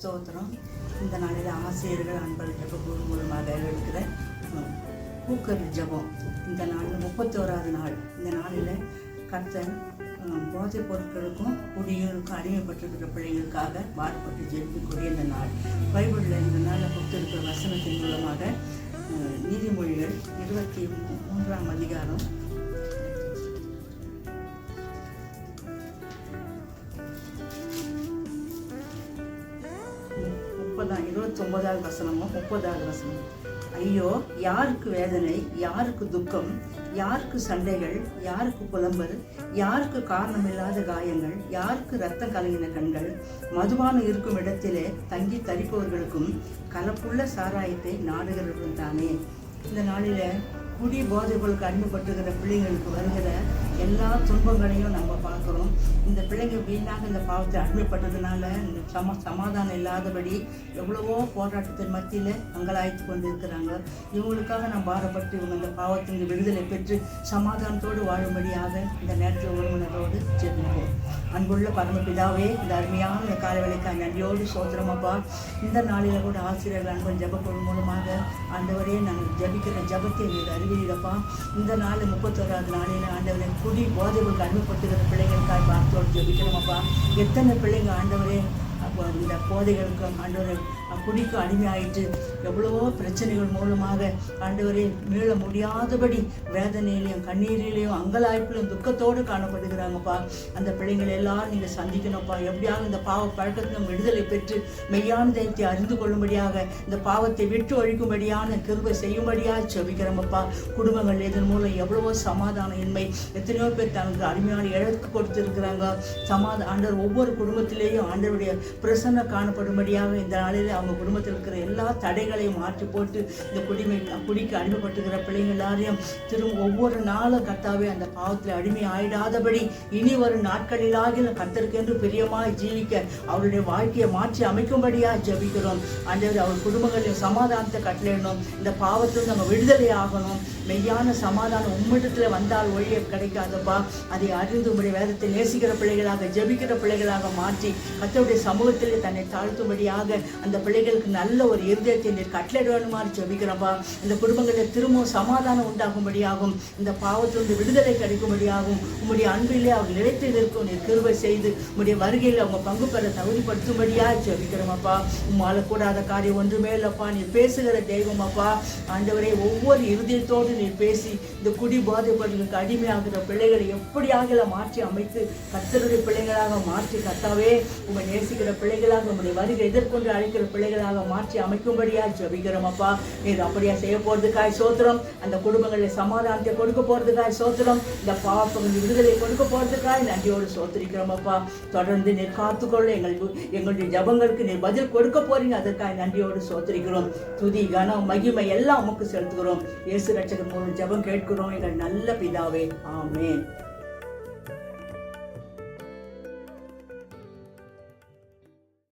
ஸ்தோத்திரம். இந்த நாளில் ஆசிரியர்கள் அன்பளிப்பு குரு மூலமாக இருக்கிற பூக்கர் ஜபம். இந்த நாளில் முப்பத்தோராது நாள். இந்த நாளில் கர்த்தன் போதைப் பொருட்களுக்கும் குடியிருக்கும் அடிமைப்பட்டிருக்கிற பிள்ளைகளுக்காக பாடுபட்டு ஜெபிக்கக்கூடிய இந்த நாள். பைபிளில் இந்த நாளில் கொடுத்திருக்கிற வசனத்தின் மூலமாக நீதிமொழிகள் இருபத்தி மூன்றாம் அதிகாரம் முப்பதாம் இருபத்தொன்பதாவது வசனமோ முப்பதாவது வசனம் ஐயோ யாருக்கு வேதனை யாருக்கு துக்கம் யாருக்கு சண்டைகள் யாருக்கு புலம்பல் யாருக்கு காரணமில்லாத காயங்கள் யாருக்கு ரத்தம் கலங்கின கண்கள் மதுபானம் இருக்கும் இடத்திலே தங்கி தரிப்பவர்களுக்கும் கலப்புள்ள சாராயத்தை நாடுகிறவர்கள் தானே. இந்த நாளில் குடி போதைகளுக்கு அடிமைப்பட்டிருக்கிற பிள்ளைங்களுக்கு வருகிற எல்லா துன்பங்களையும் நம்ம பார்க்குறோம். இந்த பிள்ளைங்க வீணாக இந்த பாவத்தை அடிமைப்பட்டதுனால இந்த சம சமாதானம் இல்லாதபடி எவ்வளவோ போராட்டத்தின் மத்தியில் அங்கலாய்த்து கொண்டு இருக்கிறாங்க இவங்களுக்காக நான் பாரப்பட்டு இவங்க இந்த பாவத்தின் விடுதலை பெற்று சமாதானத்தோடு வாழும்படியாக இந்த நேரத்தில் உறவினரோடு ஜெபிப்போம். அன்புள்ள பரமபிதாவே இந்த அருமையான இந்த காலை நன்றியோடு சோதரமப்பா இந்த நாளில் கூட ஆசிரியர்கள் அன்பன் ஜெபக்குழு மூலமாக ஆண்டவரே நாங்கள் ஜபிக்கிற ஜபத்தை எங்களுக்கு அறிவிடப்பா இந்த நாள் முப்பத்தோராவது நாளில் ஆண்டவரே குடி போதைகளுக்கு அனுப்பப்பட்டுகிற பிள்ளைகளுக்காக பார்த்தோடு ஜபிக்கிறோமப்பா எத்தனை பிள்ளைங்க ஆண்டவரே இந்த போதைகளுக்கும் ஆண்டவரை குடிக்கும் அடிமையாயிட்டு எவ்வளவோ பிரச்சனைகள் மூலமாக ஆண்டவரை மீள முடியாதபடி வேதனையிலையும் கண்ணீரிலையும் அங்கலாய்ப்பிலும் துக்கத்தோடு காணப்படுகிறாங்கப்பா. அந்த பிள்ளைங்களை எல்லாரும் நீங்கள் சந்திக்கணும்ப்பா. எப்படியாவது இந்த பாவ பழக்கத்திலும் விடுதலை பெற்று மெய்யான தெய்வத்தை அறிந்து கொள்ளும்படியாக இந்த பாவத்தை விட்டு ஒழிக்கும்படியான கிருபை செய்யும்படியாக செபிக்கிறோமப்பா. குடும்பங்கள் இதன் மூலம் எவ்வளவோ சமாதான இன்மை எத்தனையோ பேர் தனக்கு அருமையான இழக்கு கொடுத்துருக்குறாங்க. சமாதான ஆண்டவர் ஒவ்வொரு குடும்பத்திலேயும் ஆண்டவருடைய பிரசன்ன காணப்படும்படியாக இந்த நாளில் அவங்க குடும்பத்தில் இருக்கிற எல்லா தடைகளையும் மாற்றி போட்டு இந்த குடிமை குடிக்கு அடிமைப்பட்டுக்கிற பிள்ளைங்க எல்லாரையும் திரும்ப ஒவ்வொரு நாளும் கர்த்தாவே அந்த பாவத்தில் அடிமை ஆயிடாதபடி இனி வரும் நாட்களிலாகிலும் கர்த்தருக்கென்று பிரியமாய் ஜீவிக்க அவருடைய வாழ்க்கையை மாற்றி அமைக்கும்படியாக ஜெபிக்கிறோம். ஆண்டவர் அவர் குடும்பங்களில் சமாதானத்தை கட்டளையிடணும். இந்த பாவத்தில் நம்ம விடுதலை ஆகணும். மெய்யான சமாதானம் உம்மிடத்தில் வந்தால் ஒழிய கிடைக்காதப்பா. அதை அறிந்து உங்களுடைய வேதத்தை நேசிக்கிற பிள்ளைகளாக ஜெபிக்கிற பிள்ளைகளாக மாற்றி கர்த்தருடைய சமூகத்தில் தன்னை தாழ்த்தும்படியாக அந்த பிள்ளைகளுக்கு நல்ல ஒரு இருதயத்தை நீர் கட்டளையிட வேணுமாறு ஜெபிக்கிறப்பா. இந்த குடும்பங்களில் திரும்பவும் சமாதானம் உண்டாகும்படியாகும் இந்த பாவத்திலிருந்து விடுதலை கிடைக்கும்படியாகும் உம்முடைய அன்பிலே அவர் நிலைத்து நிற்கும் நீர் கிருபை செய்து உம்முடைய வருகையில் அவங்க பங்கு பெற தகுதிப்படுத்தும்படியாக ஜெபிக்கிறோமப்பா. உம்மால கூடாத காரியம் ஒன்றுமே இல்லைப்பா. நீர் பேசுகிற தெய்வம் அப்பா ஆண்டவரே ஒவ்வொரு இருதயத்தோடு நீர் பேசி இந்த குடி போதைப்பொருளுக்கு அடிமையாகிற பிள்ளைகளை எப்படியாக மாற்றி அமைத்து கத்தருடைய பிள்ளைகளாக மாற்றி கத்தாவே உம்மை நேசிக்கிற பிள்ளைகளாக உம்முடைய வருகை எதிர்கொண்டு அழைக்கிற பிள்ளைகளாக மாற்றி அமைக்கும்படியா ஜபிக்கிறோம் அப்பா. நீர் அப்படியா செய்ய போறதுக்காய் சோத்திரம். அந்த குடும்பங்களில் சமாதானத்தை கொடுக்க போறதுக்காய் சோத்திரம். இந்த பாவம் விடுதலை கொடுக்க போறதுக்காய் நன்றியோடு சோத்திரிக்கிறோம் அப்பா. தொடர்ந்து நீர் காத்துக்கொள்ள எங்கள் எங்களுடைய ஜபங்களுக்கு நீர் பதில் கொடுக்க போறீங்க. அதற்காக நன்றியோடு சோத்திரிக்கிறோம். துதி கனம் மகிமை எல்லாம் உமக்கு செலுத்துகிறோம். இயேசு ரட்சகர் மூலம் ஜெபம் கேட்கிறோம். எங்கள் நல்ல பிதாவே. ஆமேன்.